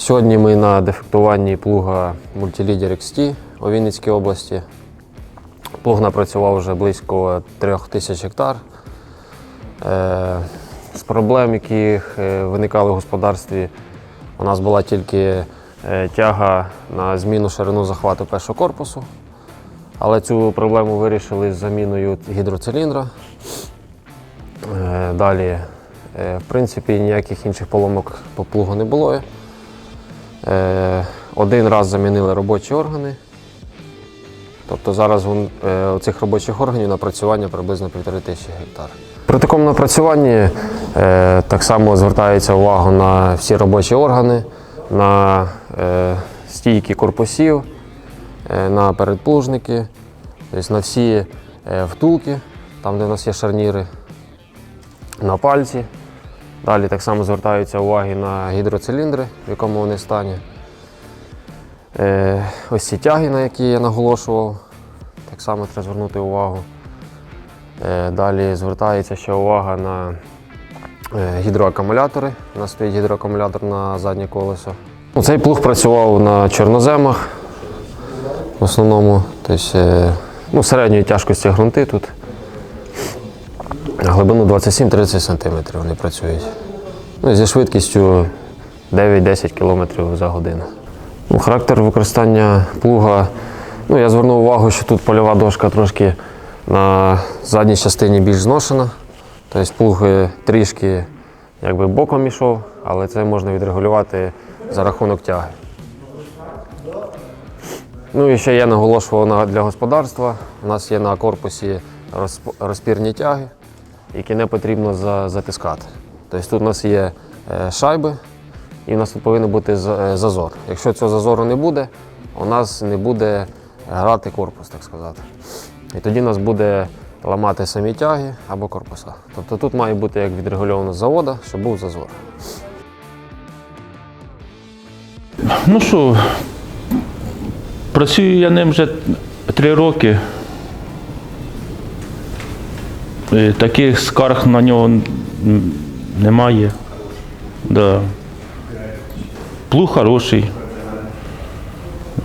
Сьогодні ми на дефектуванні плуга Multileader XT у Вінницькій області. Плуг напрацював вже близько 3 тисяч гектар. Е, З проблем, які е, виникали в господарстві, у нас була тільки е, тяга на зміну ширину захвату першого корпусу. Але цю проблему вирішили з заміною гідроциліндра. Далі, в принципі, ніяких інших поломок по плугу не було. Е, Один раз замінили робочі органи. Тобто зараз е, у цих робочих органів напрацювання приблизно півтори тисячі гектар. При такому напрацюванні е, так само звертається увага на всі робочі органи, на стійки корпусів, на передплужники, тобто на всі втулки, там де у нас є шарніри, на пальці. Далі так само звертаються уваги на гідроциліндри, в якому вони стані. Е, ось ці тяги, на які я наголошував, так само треба звернути увагу. Е, далі звертається ще увага на е, гідроакумулятори. У нас стоїть гідроакумулятор на заднє колесо. Ну, Цей плуг працював на чорноземах в основному. Тобто, ну, середньої тяжкості ґрунти тут. Глибину 27-30 см вони працюють. Ну, зі швидкістю 9-10 км за годину. Ну, характер використання плуга. Ну, я звернув увагу, що тут польова дошка трошки на задній частині більш зношена. Тобто плуг трішки якби, боком ішов, але це можна відрегулювати за рахунок тяги. Ну і ще я наголошував для господарства. У нас є на корпусі розпірні тяги, які не потрібно затискати. Тобто тут у нас є е, шайби, і в нас тут повинен бути е, зазор. Якщо цього зазору не буде, у нас не буде грати корпус, так сказати. І тоді нас буде ламати самі тяги або корпуса. Тобто тут має бути як відрегульовано завода, щоб був зазор. Ну що, працюю я ним вже три роки. Е, Таких скарг на нього немає. Да. Плуг хороший.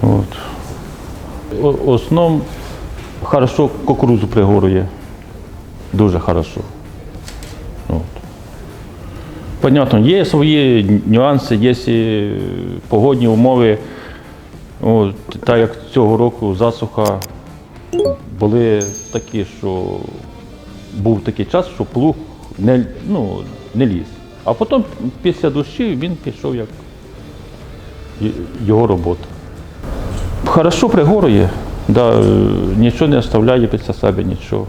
От. О- Основном хорошо кукурузу пригорує. Дуже хорошо. От. Понятно, є свої нюанси, є погодні умови. От, так як цього року засуха були такі, що був такий час, що плуг не, ну, не ліз. А потім після дощів він пішов як його робота. Хорошо пригорує, да, е, нічого не оставляє після себе, нічого.